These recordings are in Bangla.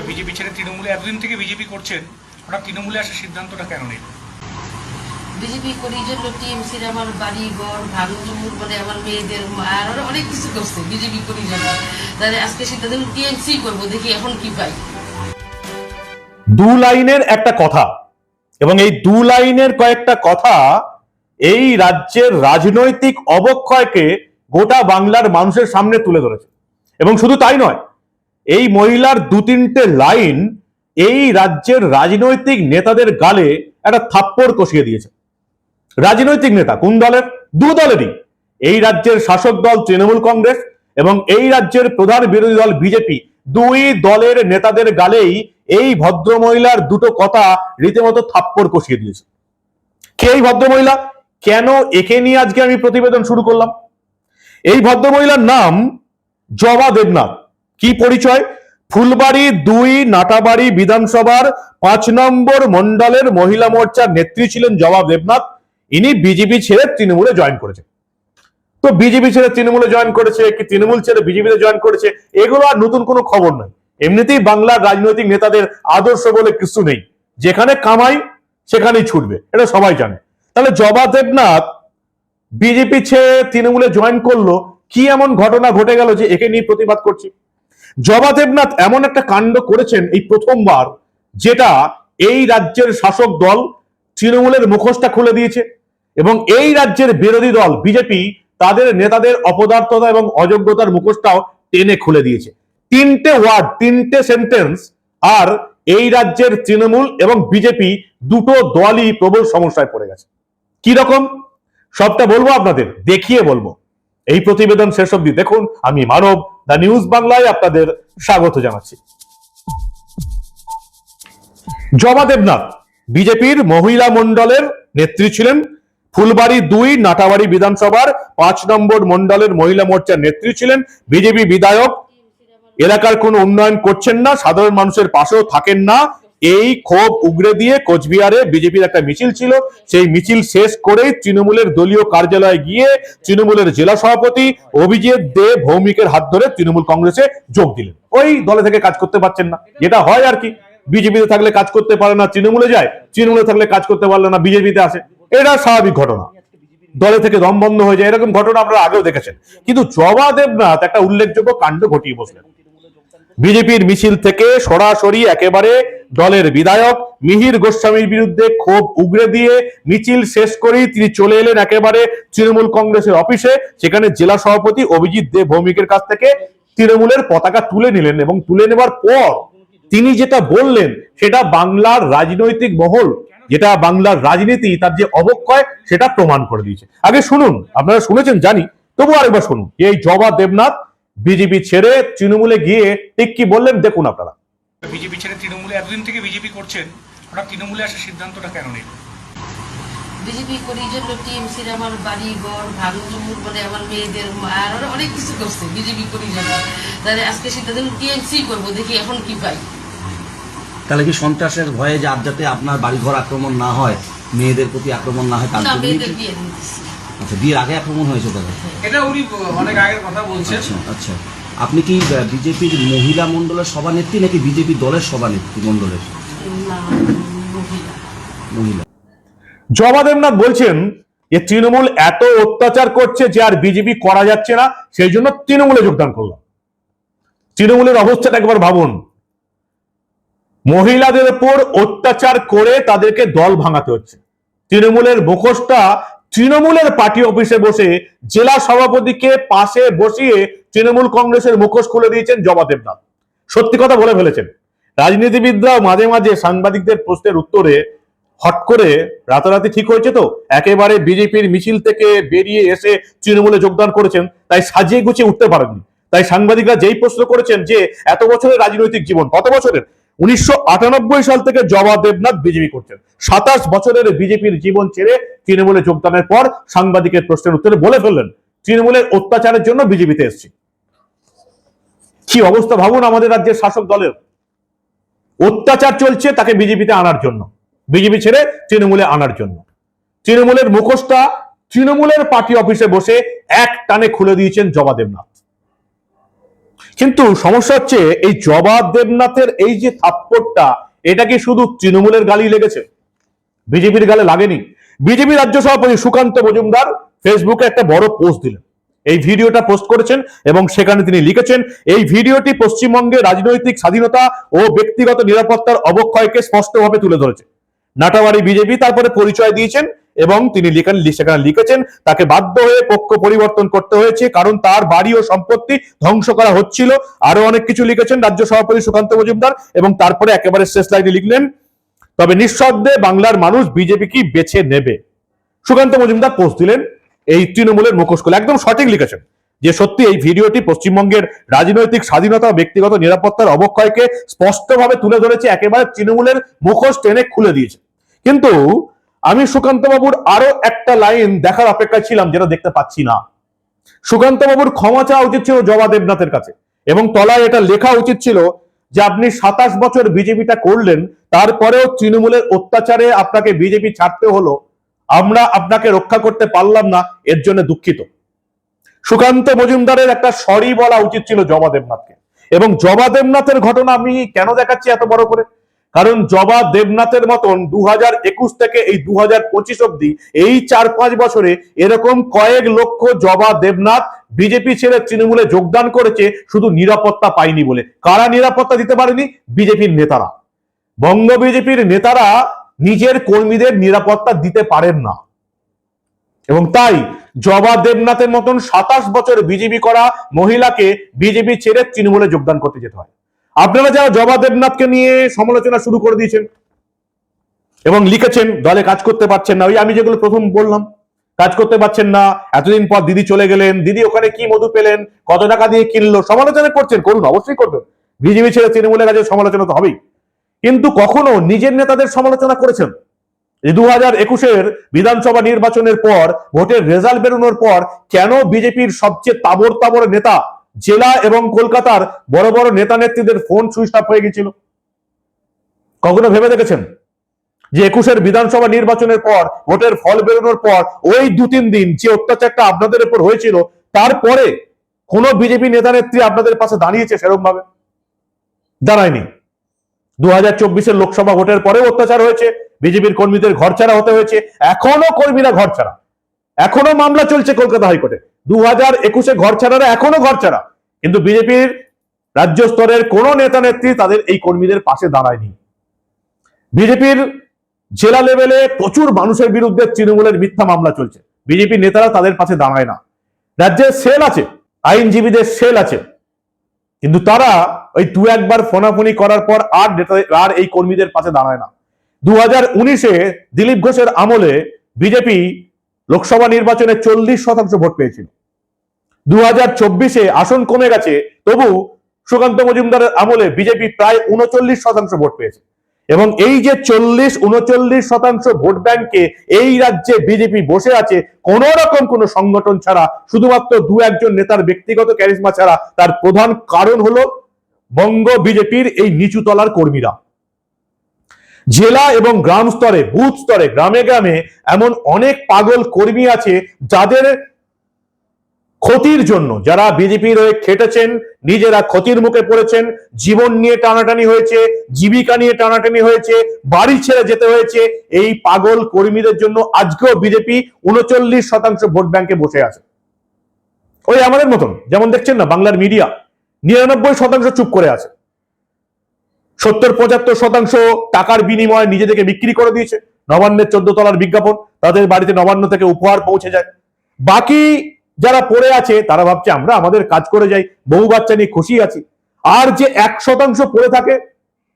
বিজেপি ছেড়ে তৃণমূলে এতদিন থেকে বিজেপি করছেন হঠাৎ তৃণমূলে আসার সিদ্ধান্তটা কেন নিল? বিজেপি করি জন্য টিএমসির আমার বাড়ি ঘর ভাঙচুর মানে আমার মেয়েদের আর আরও অনেক কিছু করছে বিজেপি করি জন্য তাহলে আজকে সিদ্ধান্ত টিএমসি করব দেখি এখন কি পাই। দু লাইনের একটা কথা এবং এই দু লাইনের কয়েকটা কথা এই রাজ্যের রাজনৈতিক অবক্ষয়কে গোটা বাংলার মানুষের সামনে তুলে ধরেছে। এবং শুধু তাই নয় এই মহিলার দু তিনটে লাইন এই রাজ্যের রাজনৈতিক নেতাদের গালে একটা থাপ্পড় কষিয়ে দিয়েছে। রাজনৈতিক নেতা কোন দলের? দু দলেরই। এই রাজ্যের শাসক দল তৃণমূল কংগ্রেস এবং এই রাজ্যের প্রধান বিরোধী দল বিজেপি। দুই দলের নেতাদের গালেই এই ভদ্রমহিলার দুটো কথা রীতিমতো থাপ্পড় কষিয়ে দিয়েছে। কে এই ভদ্রমহিলা? কেন একে নিয়ে আজকে আমি প্রতিবেদন শুরু করলাম? এই ভদ্রমহিলার নাম জবা দেবনাথ। কি পরিচয়? ফুলবাড়ি দুই, নাটাবাড়ি বিধানসভার পাঁচ নম্বর মন্ডলের মহিলা মোর্চার নেত্রী ছিলেন জবা দেবনাথ। ইনি বিজেপি ছেড়ে তৃণমূলে জয়েন করেছে তো বিজেপি ছেড়ে তৃণমূলে জয়েন করেছে, কি তৃণমূল ছেড়ে বিজেপিতে জয়েন করেছে, এগুলো আর নতুন কোনো খবর নয়। এমনিতেই বাংলার রাজনৈতিক নেতাদের আদর্শ বলে কিছু নেই। যেখানে কামাই, সেখানেই ছুটবে, এটা সবাই জানে। তাহলে জবা দেবনাথ, বিজেপি ছেড়ে তৃণমূলে জয়েন করল, কি এমন ঘটনা ঘটে গেল যে একে নিয়ে প্রতিবাদ করছি? জবা দেবনাথ এমন একটা কাণ্ড করেছেন এই প্রথমবার, যেটা এই রাজ্যের শাসক দল তৃণমূলের মুখোশটা খুলে দিয়েছে এবং এই রাজ্যের বিরোধী দল, বিজেপি, তাদের নেতাদের অপদার্থতা এবং অযোগ্যতার মুখোশটাও টেনে খুলে দিয়েছে। তিনটে ওয়ার্ড, তিনটে সেন্টেন্স, আর এই রাজ্যের তৃণমূল এবং বিজেপি দুটো দলই প্রবল সমস্যায় পড়ে গেছে। কি রকম সবটা বলব আপনাদের, দেখিয়ে বলব। এই প্রতিবেদন শেষ অব্দি দেখুন। আমি মানব, দ্য নিউজ বাংলায় আপনাদের স্বাগত জানাচ্ছি। জবা দেবনাথ, বিজেপির মহিলা মণ্ডলের নেত্রী ছিলেন। ফুলবাড়ি দুই, নাটাবাড়ি বিধানসভার পাঁচ নম্বর মন্ডলের মহিলা মোর্চার নেত্রী ছিলেন বিজেপি বিধায়ক। এলাকার কোনো উন্নয়ন করছেন না, সাধারণ মানুষের পাশেও থাকেন না। এই ক্ষোভ উগরে দিয়ে কোচবিহারে বিজেপির একটা মিছিল ছিল। সেই মিছিল শেষ করেই তৃণমূলের দলীয় কার্যালয়ে গিয়ে তৃণমূলের জেলা সভাপতি অভিজিৎ দে ভৌমিকের হাত ধরে তৃণমূল কংগ্রেসে যোগ দিলেন। ওই দলে থেকে কাজ করতে পারছেন না। যেটা হয় আর কি। বিজেপিতে থাকলে কাজ করতে পারে না, তৃণমূলে যায়। তৃণমূলে থাকলে কাজ করতে পারলে না, বিজেপিতে আসে। এটা স্বাভাবিক ঘটনা। দলে থেকে দম বন্ধ হয়ে যায়। এরকম ঘটনা আপনারা আগেও দেখেছেন। কিন্তু জবা দেবনাথ একটা উল্লেখযোগ্য কাণ্ড ঘটিয়ে বসলেন। বিজেপির মিছিল থেকে সরাসরি একেবারে দলের বিধায়ক মিহির গোস্বামীর বিরুদ্ধে ক্ষোভ উগরে দিয়ে মিছিল শেষ করেই তিনি চলে এলেন একেবারে তৃণমূল কংগ্রেসের অফিসে, সেখানে জেলা সভাপতি অভিজিৎ দেব ভৌমিকের কাছ থেকে তৃণমূলের পতাকা তুলে নিলেন এবং তুলে নেবার পর তিনি যেটা বললেন সেটা বাংলার রাজনৈতিক মহল, যেটা বাংলার রাজনীতি, তার যে অবক্ষয় সেটা প্রমাণ করে দিয়েছে। আগে শুনুন, আপনারা শুনেছেন, জানি তবু আরেকবার শুনুন। এই জবা দেবনাথ বিজেপি ছেড়ে তৃণমূলে গিয়ে ঠিক কি বললেন দেখুন আপনারা। বিজেপি ছেড়ে তৃণমূলে এতদিন থেকে বিজেপি করছেন হঠাৎ তৃণমূলে আসার সিদ্ধান্তটা কেন নিল? বিজেপি করি জন্য টিএমসির আমার বাড়ি ঘর ভাঙচুর মানে আমার মেয়েদের আর আরও অনেক কিছু করছে বিজেপি করি জন্য। তাহলে আজকে সিদ্ধান্ত টিএমসি করব দেখি এখন কি পাই। তাহলে কি সন্ত্রাসের ভয়ে যে আর যাতে আপনার বাড়িঘর আক্রমণ না হয় মেয়েদের প্রতি আক্রমণ না হয় তার না আচ্ছা বিয়ের আগে আক্রমণ হয়েছে তাহলে? এটা উনি অনেক আগের কথা বলছেন। আচ্ছা আচ্ছা। আপনি কি বিজেপির মহিলা মণ্ডলের সভানেত্রী নাকি বিজেপি দলের সভানেত্রী মণ্ডলের? মহিলা। মহিলা। জবা দেবনাথ বলছেন যে তৃণমূল এত অত্যাচার করছে যে আর বিজেপি করা যাচ্ছে না সেই জন্য তৃণমূলে যোগদান করলাম। তৃণমূলের অবস্থাটা একবার ভাবুন। মহিলাদের উপর অত্যাচার করে তাদেরকে দল ভাঙাতে হচ্ছে। তৃণমূলের মুখোশটা তৃণমূলের পার্টি অফিসে বসে জেলা সভাপতিকে পাশে বসিয়ে তৃণমূল কংগ্রেসের মুখোশ খুলে দিয়েছেন জবা দেবনাথ। সত্যি কথা বলে ফেলেছেন। রাজনীতিবিদরা মাঝে মাঝে সাংবাদিকদের প্রশ্নের উত্তরে হট করে রাতারাতি ঠিক হয়েছে তো? একেবারে বিজেপির মিছিল থেকে বেরিয়ে এসে তৃণমূলে যোগদান করেছেন, তাই সাজিয়ে গুছিয়ে উঠতে পারেননি। তাই সাংবাদিকরা যেই প্রশ্ন করেছেন যে, এত বছরের রাজনৈতিক জীবন, কত বছরের? উনিশশো আটানব্বই সাল থেকে জবা দেবনাথ বিজেপি করছেন। সাতাশ বছরের বিজেপির জীবন ছেড়ে তৃণমূলে যোগদানের পর সাংবাদিকের প্রশ্নের উত্তরে বলে ফেললেন, তৃণমূলের অত্যাচারের জন্য বিজেপিতে এসেছি। কি অবস্থা ভাবুন আমাদের রাজ্যের শাসক দলের? অত্যাচার চলছে তাকে বিজেপিতে আনার জন্য, বিজেপি ছেড়ে তৃণমূলে আনার জন্য। তৃণমূলের মুখোশটা তৃণমূলের পার্টি অফিসে বসে এক টানে খুলে দিয়েছেন জবা দেবনাথ। কিন্তু সমস্যা হচ্ছে এই জবাব দেবনাথের এই যে থাপ্পড়টা, এটা কি শুধু তৃণমূলের গালি লেগেছে? বিজেপির গালে লাগেনি। বিজেপি রাজ্য সভাপতি সুকান্ত মজুমদার ফেসবুকে একটা বড় পোস্ট দিলেন। এই ভিডিওটা পোস্ট করেছেন এবং সেখানে তিনি লিখেছেন, এই ভিডিওটি পশ্চিমবঙ্গে রাজনৈতিক স্বাধীনতা ও ব্যক্তিগত নিরাপত্তার অবক্ষয়কে স্পষ্টভাবে তুলে ধরেছে। নাটাবাড়ি বিজেপি তারপরে পরিচয় দিয়েছেন এবং তিনি সেখানে লিখেছেন, তাকে বাধ্য হয়ে পক্ষ পরিবর্তন করতে হয়েছে, কারণ তার বাড়ি ও সম্পত্তি ধ্বংস করা হচ্ছিল। আরও অনেক কিছু লিখেছেন রাজ্য সভাপতি সুকান্ত মজুমদার এবং তারপরে একেবারে শেষ লাইনে লিখলেন, তবে নিঃশব্দে বাংলার মানুষ বিজেপি কি বেছে নেবে? সুকান্ত মজুমদার পোস্ট দিলেন, এই তৃণমূলের মুখোশ খুলে একদম সঠিক লিখেছেন, যে সত্যি এই ভিডিওটি পশ্চিমবঙ্গের রাজনৈতিক স্বাধীনতা ও ব্যক্তিগত নিরাপত্তার অবক্ষয়কে স্পষ্টভাবে তুলে ধরেছে, একেবারে তৃণমূলের মুখোশ টেনে খুলে দিয়েছে। কিন্তু আমি সুকান্ত বাবুর আরও একটা লাইন দেখার অপেক্ষায় ছিলাম, যেটা দেখতে পাচ্ছি না। সুকান্ত বাবুর ক্ষমা চাওয়া উচিত ছিল জবা দেবনাথের কাছে, এবং তলায় এটা লেখা উচিত ছিল যে, আপনি সাতাশ বছর বিজেপিটা করলেন, তারপরেও তৃণমূলের অত্যাচারে আপনাকে বিজেপি ছাড়তে হলো, আমরা আপনাকে রক্ষা করতে পারলাম না, এর জন্য দুঃখিত। সুকান্ত মজুমদারের একটা সরি বলা উচিত ছিল জবা দেবনাথকে, এবং জবা দেবনাথের ঘটনা আমি কেন দেখাচ্ছি এত বড় করে? কারণ জবা দেবনাথের মতন দু হাজার একুশ থেকে এই দু হাজার পঁচিশ অব্দি এই চার পাঁচ বছরে এরকম কয়েক লক্ষ জবা দেবনাথ বিজেপি ছেড়ে তৃণমূলে যোগদান করেছে, শুধু নিরাপত্তা পায়নি বলে। কারা নিরাপত্তা দিতে পারেনি? বিজেপির নেতারা। বঙ্গ বিজেপির নেতারা নিজের কর্মীদের নিরাপত্তা দিতে পারেন না। এবং তাই জবা দেবনাথের মতন সাতাশ বছর বিজেপি করা মহিলাকে বিজেপি ছেড়ে তৃণমূলে যোগদান করতে যেতে হয়। আপনারা যারা জবা দেবনাথকে নিয়ে সমালোচনা শুরু করে দিয়েছেন এবং লিখেছেন, দলে কাজ করতে পারছেন না, ওই আমি যেগুলো প্রথম বললাম, কাজ করতে পারছেন না, এতদিন পর দিদি চলে গেলেন, দিদি ওখানে কি মধু পেলেন, কত টাকা দিয়ে কিনলো, সমালোচনা করছেন, করুন, অবশ্যই করবেন। বিজেপি ছেড়ে তৃণমূলের কাছে সমালোচনা তো হবেই। কিন্তু কখনো নিজের নেতাদের সমালোচনা করেছেন? দু হাজার একুশের বিধানসভা নির্বাচনের পর, ভোটের রেজাল্ট বেরোনোর পর, কেন বিজেপির সবচেয়ে তাবর তাবর নেতা জেলা এবং কলকাতার বড় বড় নেতা নেত্রীদের ফোন সুইচ অফ হয়ে গেছিল। কখনো ভেবে দেখেছেন? যে একুশের বিধানসভা নির্বাচনের পর, ভোটের ফল বেরোনোর পর, ওই দু তিন দিন যে অত্যাচারটা আপনাদের উপর হয়েছিল, তারপরে কোন বিজেপি নেতা নেত্রী আপনাদের পাশে দাঁড়িয়েছে সেরকম ভাবে দাঁড়ায়নি। দু হাজার চব্বিশের লোকসভা ভোটের পরেও অত্যাচার হয়েছে, বিজেপির কর্মীদের ঘরছাড়া হতে হয়েছে, এখনও কর্মীরা ঘরছাড়া। এখনও মামলা চলছে কলকাতা হাইকোর্টে। দু হাজার একুশে ঘর ছাড়ারা এখনও ঘর ছাড়া। কিন্তু বিজেপির রাজ্য স্তরের কোন নেতা নেত্রী তাদের এই কর্মীদের পাশে দাঁড়ায়নি। বিজেপির জেলা লেভেলে প্রচুর মানুষের বিরুদ্ধে তৃণমূলের মিথ্যা মামলা চলছে। বিজেপি নেতারা তাদের পাশে দাঁড়ায় না। রাজ্যে সেল আছে, আইনজীবীদের সেল আছে। কিন্তু তারা ওই দু একবার ফোনাফোনি করার পর আর আর এই কর্মীদের পাশে দাঁড়ায় না। দু হাজার উনিশে দিলীপ ঘোষের আমলে বিজেপি লোকসভা নির্বাচনে চল্লিশ শতাংশ ভোট পেয়েছিল। দু হাজার চব্বিশে আসন কমে গেছে, তবু সুকান্ত মজুমদারের আমলে বিজেপি প্রায় উনচল্লিশ শতাংশ ভোট পেয়েছে। এবং এই যে চল্লিশ, উনচল্লিশ শতাংশ ভোট ব্যাংকে এই রাজ্যে বিজেপি বসে আছে, কোন রকম কোন সংগঠন ছাড়া, শুধুমাত্র দু একজন নেতার ব্যক্তিগত ক্যারিজমা ছাড়া, তার প্রধান কারণ হলো বঙ্গ বিজেপির এই নিচু তলার কর্মীরা। জেলা এবং গ্রাম স্তরে, বুথ স্তরে, গ্রামে গ্রামে এমন অনেক পাগল কর্মী আছে যাদের ক্ষতির জন্য, যারা বিজেপির হয়ে খেটেছেন, নিজেরা ক্ষতির মুখে পড়েছেন, জীবন নিয়ে টানাটানি হয়েছে, জীবিকা নিয়ে টানাটানি হয়েছে, বাড়ি ছেড়ে যেতে হয়েছে, এই পাগল কর্মীদের জন্য আজকেও বিজেপি উনচল্লিশ শতাংশ ভোট ব্যাংকে বসে আছে। ওই আমাদের মতন, যেমন দেখছেন না, বাংলার মিডিয়া, নিরানব্বই শতাংশ চুপ করে আছে। সত্তর পঁচাত্তর শতাংশ টাকার বিনিময়ে নিজেদেরকে বিক্রি করে দিয়েছে। নবান্নের চোদ্দ তলার বিজ্ঞাপন, তাদের বাড়িতে নবান্ন থেকে উপহার পৌঁছে যায়। বাকি যারা পড়ে আছে, তারা ভাবছে, আমরা আমাদের কাজ করে যাই, বহু বাচ্চা নিয়ে খুশি আছি। আর যে এক শতাংশ পড়ে থাকে,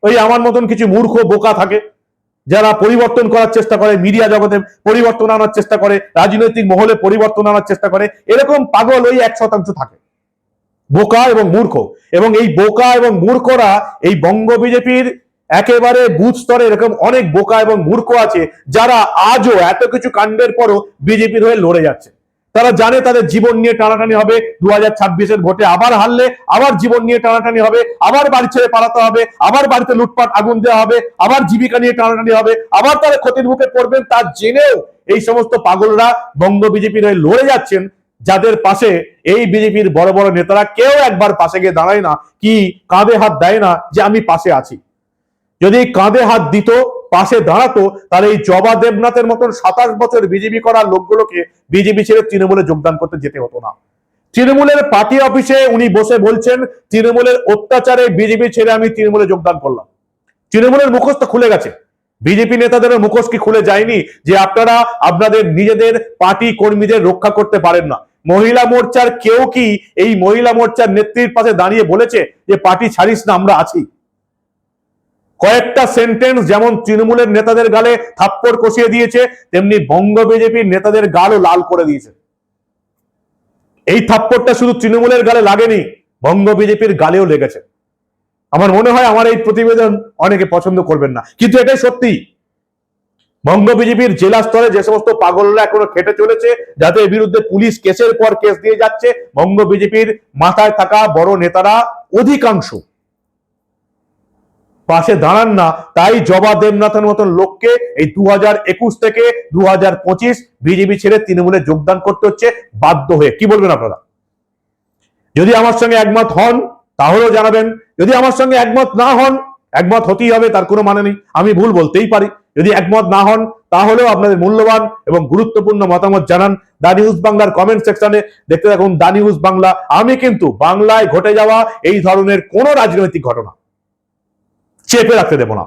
ওই আমার মতন কিছু মূর্খ বোকা থাকে, যারা পরিবর্তন করার চেষ্টা করে, মিডিয়া জগতে পরিবর্তন আনার চেষ্টা করে, রাজনৈতিক মহলে পরিবর্তন আনার চেষ্টা করে, এরকম পাগল ওই এক শতাংশ থাকে। বোকা এবং মূর্খ। এবং এই বোকা এবং মূর্খরা এই বঙ্গ বিজেপির একেবারে বুথ স্তরে এরকম অনেক বোকা এবং মূর্খ আছে, যারা আজও এত কিছু কাণ্ডের পরও বিজেপির হয়ে লড়ে যাচ্ছে। তারা জানে তাদের জীবন নিয়ে টানাটানি হবে দু হাজার ছাব্বিশের ভোটে আবার হারলে আবার জীবন নিয়ে টানাটানি হবে, আবার বাড়ি ছেড়ে পালাতে হবে, আবার বাড়িতে লুটপাট আগুন দেওয়া হবে, আবার জীবিকা নিয়ে টানাটানি হবে, আবার তারা ক্ষতির মুখে পড়বেন তা জেনেও এই সমস্ত পাগলরা বঙ্গ বিজেপির হয়ে লড়ে যাচ্ছেন। যাদের পাশে এই বিজেপির বড় বড় নেতারা কেউ একবার পাশে গিয়ে দাঁড়ায় না, কি কাঁধে হাত দেয় না যে আমি পাশে আছি? যদি কাঁধে হাত দিত, পাশে দাঁড়াতো, তাহলে এই জবা দেবনাথের মতন সাতাশ বছর বিজেপি করা লোকগুলোকে বিজেপি ছেড়ে তৃণমূলে যোগদান করতে যেতে হতো না। তৃণমূলের পার্টি অফিসে উনি বসে বলছেন, তৃণমূলের অত্যাচারে বিজেপি ছেড়ে আমি তৃণমূলে যোগদান করলাম। তৃণমূলের মুখস্থ খুলে গেছে। বিজেপি নেতাদের মুখোশ কি খুলে যায়নি যে আপনারা আপনাদের নিজেদের পার্টি কর্মীদের রক্ষা করতে পারেন না? মহিলা মোর্চার কেউ কি এই মহিলা মোর্চার নেত্রীর পাশে দাঁড়িয়ে বলেছে যে পার্টি ছাড়িস না, আমরা আছি? কয়েকটা সেন্টেন্স যেমন তৃণমূলের নেতাদের গালে থাপ্পড় কষিয়ে দিয়েছে, তেমনি বঙ্গ বিজেপির নেতাদের গালও লাল করে দিয়েছে। এই থাপ্পড়টা শুধু তৃণমূলের গালে লাগেনি, বঙ্গ বিজেপির গালেও লেগেছে। আমার মনে হয় আমার এই প্রতিবেদন অনেকে পছন্দ করবেন না। কিন্তু এটাই সত্যি। বঙ্গ বিজেপির জেলা স্তরে যে সমস্ত পাগলরা এখনও খেটে চলেছে, যাদের বিরুদ্ধে পুলিশ কেসের পর কেস দিয়ে যাচ্ছে, বঙ্গ বিজেপির মাথায় থাকা বড় নেতারা অধিকাংশ। পাশে দাঁড়ান না, তাই জবা দেবনাথের মতন লোককে এই দু থেকে দু বিজেপি ছেড়ে তৃণমূলে যোগদান করতে হচ্ছে বাধ্য হয়ে। কি বলবেন আপনারা? যদি আমার সঙ্গে একমত হন তাহলেও জানাবেন, যদি আমার সঙ্গে একমত না হন, একমত হতেই হবে, তার কোনো মানে নেই। আমি ভুল বলতেই পারি। যদি একমত না হন, তাহলেও আপনাদের মূল্যবান এবং গুরুত্বপূর্ণ মতামত জানান দা নিউজ বাংলার কমেন্ট সেকশনে। দেখতে থাকুন দা নিউজ বাংলা। আমি কিন্তু বাংলায় ঘটে যাওয়া এই ধরনের কোনো রাজনৈতিক ঘটনা চেপে রাখতে দেব না।